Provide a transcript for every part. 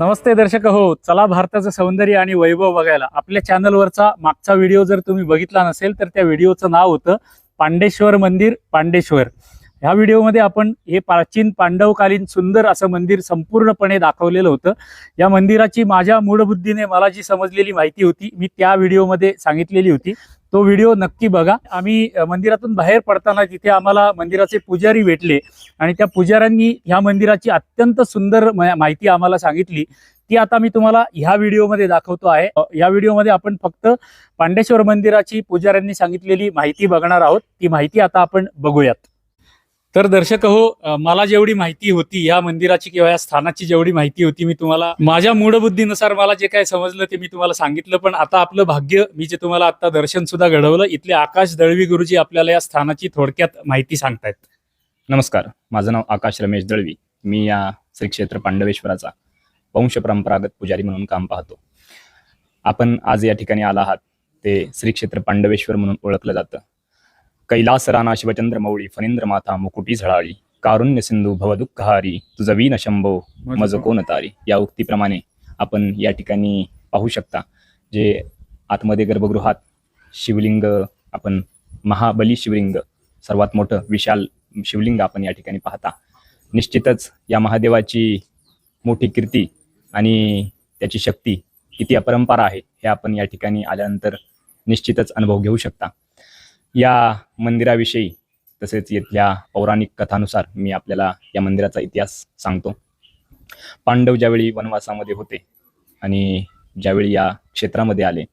नमस्ते दर्शक हो चला भारताचं सौंदर्य आणि वैभव बघायला. आपल्या चॅनलवरचा मागचा व्हिडिओ जर तुम्ही बघितला नसेल तर त्या व्हिडिओचं नाव होतं पांडेश्वर मंदिर पांडेश्वर. ह्या व्हिडिओमध्ये आपण हे प्राचीन पांडवकालीन सुंदर असं मंदिर संपूर्णपणे दाखवलेलं होतं. या मंदिराची माझ्या मूळबुद्धीने मला जी समजलेली माहिती होती. मी त्या व्हिडिओमध्ये सांगितलेली होती. तो व्हिडिओ नक्की बघा. आम्ही मंदिरातून बाहेर पडताना तिथे आम्हाला मंदिराचे पुजारी भेटले आणि त्या पुजाऱ्यांनी ह्या मंदिराची अत्यंत सुंदर माहिती आम्हाला सांगितली. ती आता मी तुम्हाला ह्या व्हिडिओमध्ये दाखवतो आहे. या व्हिडिओमध्ये आपण फक्त पांडेश्वर मंदिराची पुजाऱ्यांनी सांगितलेली माहिती बघणार आहोत. ती माहिती आता आपण बघूयात. तर दर्शक हो मला जेवढी माहिती होती या मंदिराची किंवा या स्थानाची जेवढी माहिती होती मी तुम्हाला माझ्या मूढबुद्धीनुसार मला जे काय समजलं ते मी तुम्हाला सांगितलं. पण आता आपलं भाग्य मी जे तुम्हाला आता दर्शन सुद्धा घडवलं इथले आकाश दळवी गुरुजी आपल्याला या स्थानाची थोडक्यात माहिती सांगतायत. नमस्कार. माझं नाव आकाश रमेश दळवी. मी या श्री क्षेत्र पांडवेश्वराचा वंश परंपरागत पुजारी म्हणून काम पाहतो. आपण आज या ठिकाणी आला आहात. ते श्री क्षेत्र पांडवेश्वर म्हणून ओळखलं जातं. कैलास राणा शिवचंद्र मौळी फणींद्र माता मुकुटी झळाळी कारुण्य सिंधू भवदुःखहारी तुझ वीन शंभो मज कोण तारी या उक्तीप्रमाणे आपण या ठिकाणी पाहू शकता जे आतमध्ये गर्भगृहात शिवलिंग आपण महाबली शिवलिंग सर्वात मोठं विशाल शिवलिंग आपण या ठिकाणी पाहता. निश्चितच या महादेवाची मोठी कीर्ती आणि त्याची शक्ती किती अपरंपार आहे हे आपण या ठिकाणी आल्यानंतर निश्चितच अनुभव घेऊ शकता. या मंदिराविषयी तसेच इथल्या पौराणिक कथानुसार मी आपल्याला या मंदिराचा इतिहास सांगतो. पांडव ज्यावेळी वनवासामध्ये होते आणि ज्यावेळी या क्षेत्रामध्ये आले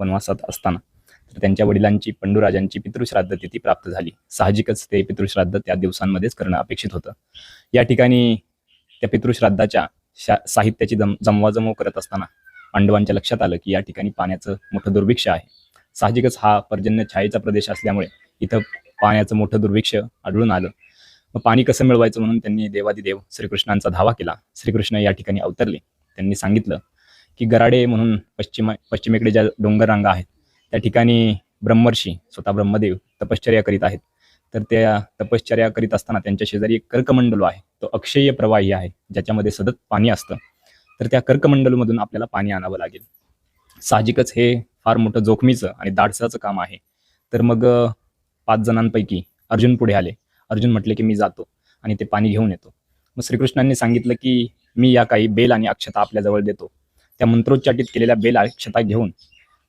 वनवासात असताना तर त्यांच्या वडिलांची पंडूराजांची पितृश्राद्ध तिथी प्राप्त झाली. साहजिकच ते पितृश्राद्ध त्या दिवसांमध्येच करणं अपेक्षित होतं. या ठिकाणी त्या पितृश्राद्धाच्या शा साहित्याची जम जमवाजमव करत असताना पांडवांच्या लक्षात आलं की या ठिकाणी पाण्याचं मोठं दुर्भिक्ष आहे. साहजिकच हा पर्जन्य छायेचा प्रदेश असल्यामुळे इथं पाण्याचं मोठं दुर्भिक्ष आढळून आलं. मग पाणी कसं मिळवायचं म्हणून त्यांनी देवादिदेव श्रीकृष्णांचा धावा केला. श्रीकृष्ण या ठिकाणी अवतरले. त्यांनी सांगितलं की गराडे म्हणून पश्चिम पश्चिमेकडे ज्या डोंगर रांगा आहेत त्या ठिकाणी ब्रह्मर्षी स्वतः ब्रह्मदेव तपश्चर्या करीत आहेत. तर त्या तपश्चर्या करीत असताना त्यांच्या शेजारी एक कर्कमंडलो आहे. तो अक्षय प्रवाही आहे ज्याच्यामध्ये सतत पाणी असतं. तर त्या कर्कमंडलमधून आपल्याला पाणी आणावं लागेल. साहजिकच हे फार मोठं जोखमीचं आणि दाडसाचं काम आहे. तर मग पाच जणांपैकी अर्जुन पुढे आले. अर्जुन म्हटले की मी जातो आणि ते पाणी घेऊन येतो. मग श्रीकृष्णांनी सांगितलं की मी या काही बेल आणि अक्षता आपल्याजवळ देतो. त्या मंत्रोच्चाटित केलेल्या बेल अक्षता घेऊन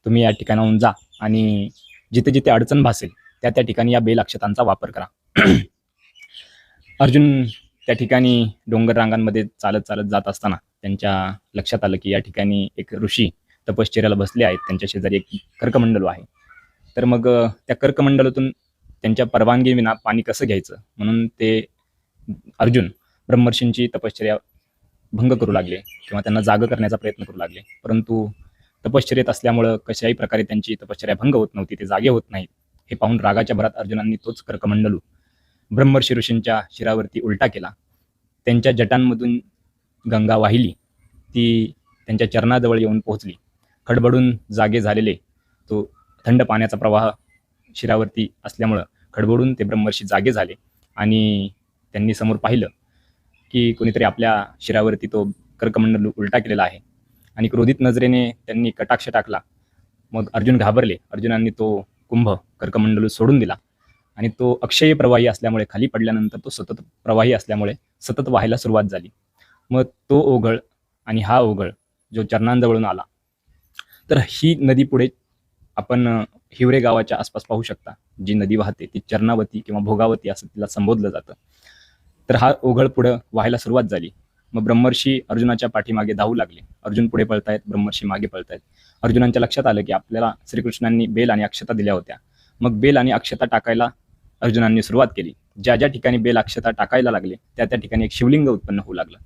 तुम्ही या ठिकाणाहून जा आणि जिथे जिथे अडचण भासेल त्या त्या ठिकाणी या बेल अक्षतांचा वापर करा. अर्जुन त्या ठिकाणी डोंगर रांगांमध्ये चालत चालत जात असताना त्यांच्या लक्षात आलं की या ठिकाणी एक ऋषी तपश्चर्याला बसले आहेत. त्यांच्या शेजारी एक कर्कमंडल आहे. तर मग त्या कर्कमंडलातून त्यांच्या परवानगीविना पाणी कसं घ्यायचं? म्हणून ते अर्जुन ब्रह्मर्षींची तपश्चर्या भंग करू लागले किंवा त्यांना जाग करण्याचा प्रयत्न करू लागले. परंतु तपश्चर्येत असल्यामुळं कशाही प्रकारे त्यांची तपश्चर्या भंग होत नव्हती ते जागे होत नाहीत. हे पाहून रागाच्या भरात अर्जुनांनी तोच कर्कमंडलू ब्रह्मर्षी ऋषींच्या शिरावरती उलटा केला. त्यांच्या जटांमधून गंगा वाहिली. ती त्यांच्या चरणाजवळ येऊन पोहोचली. खडबडून जागे झालेले तो थंड पाण्याचा प्रवाह शिरावरती असल्यामुळं खडबडून ते ब्रह्मर्षी जागे झाले. आणि त्यांनी समोर पाहिलं की कोणीतरी आपल्या शिरावरती तो कर्कमंडल उलटा केलेला आहे. आणि क्रोधित नजरेने त्यांनी कटाक्ष टाकला. मग अर्जुन घाबरले. अर्जुनांनी तो कुंभ कर्कमंडलू सोडून दिला. आणि तो अक्षय प्रवाही असल्यामुळे खाली पडल्यानंतर तो सतत प्रवाही असल्यामुळे सतत व्हायला सुरुवात झाली. मग तो ओघळ आणि हा ओघळ जो चरणांजवळून आला तर ही नदी पुढे आपण हिवरे गावाच्या आसपास पाहू शकता. जी नदी वाहते ती चरणावती किंवा भोगावती असं तिला संबोधलं जातं. तर हा ओघळ पुढं व्हायला सुरुवात झाली. मग ब्रह्मर्षी अर्जुनाच्या पाठीमागे धावू लागले. अर्जुन पुढे पळतायत ब्रह्मर्षी मागे पळतायत. अर्जुनांच्या लक्षात आलं की आपल्याला श्रीकृष्णांनी बेल आणि अक्षता दिल्या होत्या. मग बेल आणि अक्षता टाकायला अर्जुनांनी सुरुवात केली. ज्या ज्या ठिकाणी बेल अक्षता टाकायला लागले त्या त्या ठिकाणी एक शिवलिंग उत्पन्न होऊ लागलं.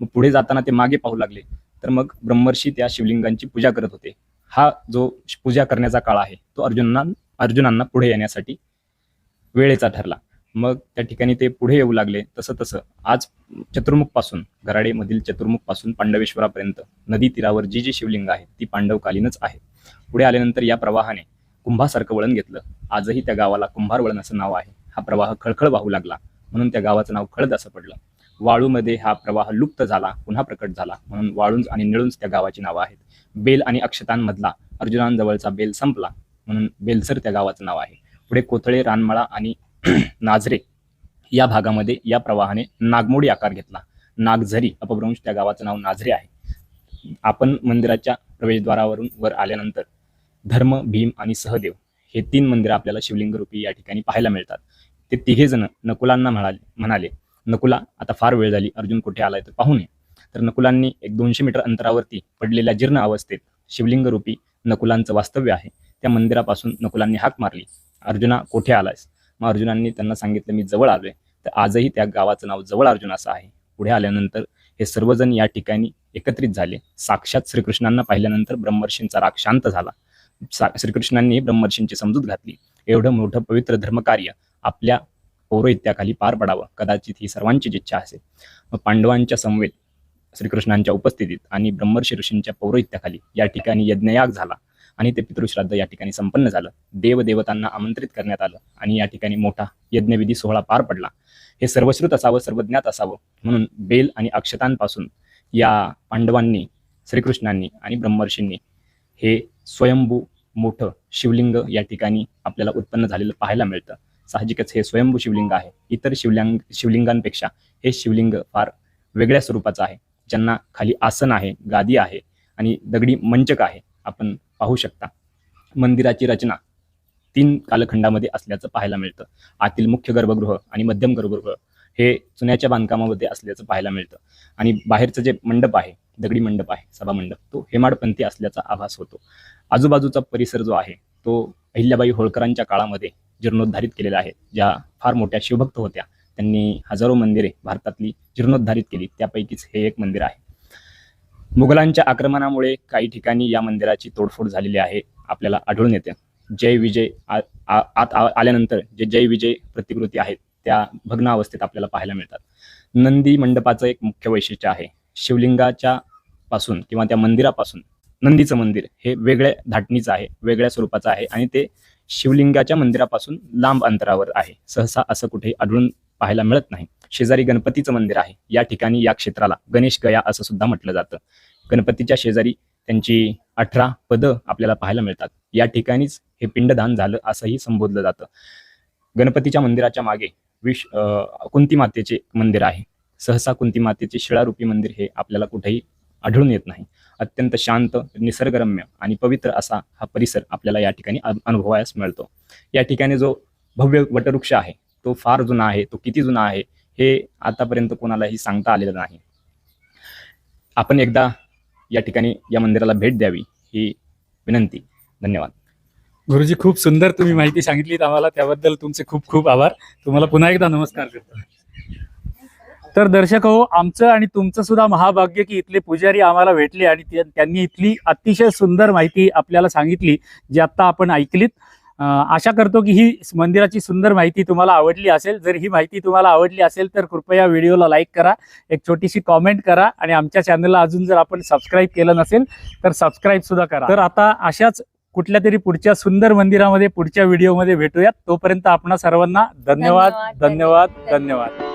मग पुढे जाताना ते मागे पाहू लागले. तर मग ब्रह्मर्षी त्या शिवलिंगांची पूजा करत होते. हा जो पूजा करण्याचा काळ आहे तो अर्जुनांना अर्जुनांना पुढे येण्यासाठी वेळेचा ठरला. मग त्या ठिकाणी ते पुढे येऊ लागले. तसं तसं आज चतुर्मुखपासून गराडेमधील चतुर्मुखपासून पांडवेश्वरापर्यंत नदी तीरावर जी जी शिवलिंग आहेत ती पांडवकालीनच आहे पुढे आल्यानंतर या प्रवाहाने कुंभासारखं वळण घेतलं. आजही त्या गावाला कुंभार वळण असं नाव आहे. हा प्रवाह खळखळ वाहू लागला. म्हणून त्या गावाचं नाव खळद असं पडलं. वाळूमध्ये हा प्रवाह लुप्त झाला पुन्हा प्रकट झाला. म्हणून वाळुंज आणि निळुंज त्या गावाची नावं आहेत. बेल आणि अक्षतांमधला अर्जुनांजवळचा बेल संपला. म्हणून बेलसर त्या गावाचं नाव आहे. पुढे कोथळे रानमळा आणि नाझरे या भागामध्ये या प्रवाहाने नागमोडी आकार घेतला. नागझरी अपभ्रंश त्या गावाचं नाव नाझरे आहे. आपण मंदिराच्या प्रवेशद्वारावरून वर आल्यानंतर धर्म भीम आणि सहदेव हे तीन मंदिरं आपल्याला शिवलिंग रूपी या ठिकाणी पाहायला मिळतात. ते तिघे जण नकुलांना म्हणाले म्हणाले नकुला आता फार वेळ झाली अर्जुन कुठे आलाय तर पाहून नये. तर नकुलांनी एक दोनशे मीटर अंतरावरती पडलेल्या जीर्ण अवस्थेत शिवलिंग रूपी नकुलांचं वास्तव्य आहे. त्या मंदिरापासून नकुलांनी हाक मारली. अर्जुना कोठे आलायस? मग अर्जुनांनी त्यांना सांगितलं मी जवळ आलोय. तर आजही त्या गावाचं नाव जवळ अर्जुन असं आहे. पुढे आल्यानंतर हे सर्वजण या ठिकाणी एकत्रित झाले. साक्षात श्रीकृष्णांना पाहिल्यानंतर ब्रह्मर्षींचा राग शांत झाला. सा श्रीकृष्णांनी ब्रह्मर्षींची समजूत घातली. एवढं मोठं पवित्र धर्मकार्य आपल्या पौरोहित्याखाली पार पडावं. कदाचित ही सर्वांचीच इच्छा असेल. मग पांडवांच्या समवेत श्रीकृष्णांच्या उपस्थितीत आणि ब्रह्मर्षी ऋषींच्या पौरोहित्याखाली या ठिकाणी यज्ञयाग झाला आणि ते पितृश्राद्ध या ठिकाणी संपन्न झालं. देवदेवतांना आमंत्रित करण्यात आलं आणि या ठिकाणी मोठा यज्ञविधी सोहळा पार पडला. हे सर्वश्रुत असावं सर्वज्ञात असावं म्हणून बेल आणि अक्षतांपासून या पांडवांनी श्रीकृष्णांनी आणि ब्रह्मर्षींनी हे स्वयंभू मोठं शिवलिंग या ठिकाणी आपल्याला उत्पन्न झालेलं पाहायला मिळतं. साहजिकच हे स्वयंभू शिवलिंग आहे. इतर शिवलिंग शिवलिंगांपेक्षा हे शिवलिंग फार वेगळ्या स्वरूपाचं आहे. ज्यांना खाली आसन आहे गादी आहे आणि दगडी मंचक आहे. आपण पाहू शकता. मंदिराची रचना तीन कालखंडामध्ये असल्याचं पाहायला मिळतं. आतील मुख्य गर्भगृह आणि मध्यम गर्भगृह हे चुन्याच्या बांधकामामध्ये असल्याचं पाहायला मिळतं. आणि बाहेरचं जे मंडप आहे दगडी मंडप आहे सभा मंडप तो हेमाडपंथी असल्याचा आभास होतो. आजूबाजूचा परिसर जो आहे तो अहिल्याबाई होळकरांच्या काळामध्ये जीर्णोद्धारित केलेला आहे. ज्या फार मोठ्या शिवभक्त होत्या त्यांनी हजारो मंदिरे भारतातली जीर्णोद्धारित केली. त्यापैकीच हे एक मंदिर आहे. मुघलांच्या आक्रमणामुळे काही ठिकाणी या मंदिराची तोडफोड झालेली आहे. आपल्याला आढळून येते. जय विजय आ- आ- आत आ- आल्यानंतर जे जय विजय प्रतिकृती आहेत त्या भग्न अवस्थेत आपल्याला पाहायला मिळतात. नंदी मंडपाचं एक मुख्य वैशिष्ट्य आहे. शिवलिंगाच्या पासून किंवा त्या मंदिरापासून नंदीचं मंदिर हे वेगळ्या धाटणीचं आहे वेगळ्या स्वरूपाचं आहे आणि ते शिवलिंगाच्या मंदिरापासून लांब अंतरावर आहे. सहसा असं कुठेही आढळून पाहायला मिळत नाही. शेजारी गणपतीचं मंदिर आहे. या ठिकाणी या क्षेत्राला गणेश गया असं सुद्धा म्हटलं जातं. गणपतीच्या शेजारी त्यांची अठरा पदं आपल्याला पाहायला मिळतात. या ठिकाणीच हे पिंडदान झालं असंही संबोधलं जातं. गणपतीच्या मंदिराच्या मागे विश कुंती मातेचे मंदिर आहे. सहसा कुंती मातेचे शिळारूपी मंदिर हे आपल्याला कुठेही आढळून येत नाही. अत्यंत शांत निसर्गरम्य आणि पवित्र असा हा परिसर आपल्याला या ठिकाणी अनुभवायस मिळतो. या ठिकाणी जो भव्य वटवृक्ष आहे तो फार जुना आहे तो किती जुना आहे हे आतापर्यंत कोणालाही सांगता आलेलं नाही. आपण एकदा या ठिकाणी या मंदिराला भेट द्यावी ही विनंती. धन्यवाद. गुरुजी खूप सुंदर तुम्ही माहिती सांगितलीत आम्हाला त्याबद्दल तुमचे खूप खूप आभार. तुम्हाला पुन्हा एकदा नमस्कार करतो. तर दर्शक हो आमचं आणि तुमचं सुद्धा महाभाग्य की इथले पुजारी आम्हाला भेटले आणि त्या- त्यांनी इथली अतिशय सुंदर माहिती आपल्याला सांगितली जी आता आपण ऐकलीत. आशा करतो की ही मंदिराची सुंदर माहिती तुम्हाला आवडली असेल. जर ही माहिती तुम्हाला आवडली असेल तर कृपया व्हिडिओला लाईक करा एक छोटीशी कॉमेंट करा आणि आमच्या चॅनलला अजून जर आपण सबस्क्राईब केलं नसेल तर सबस्क्राईब सुद्धा करा. तर आता अशाच कुठल्या तरी पुढच्या सुंदर मंदिरामध्ये पुढच्या व्हिडिओमध्ये भेटूयात. तोपर्यंत आपणा सर्वांना धन्यवाद धन्यवाद. धन्यवाद.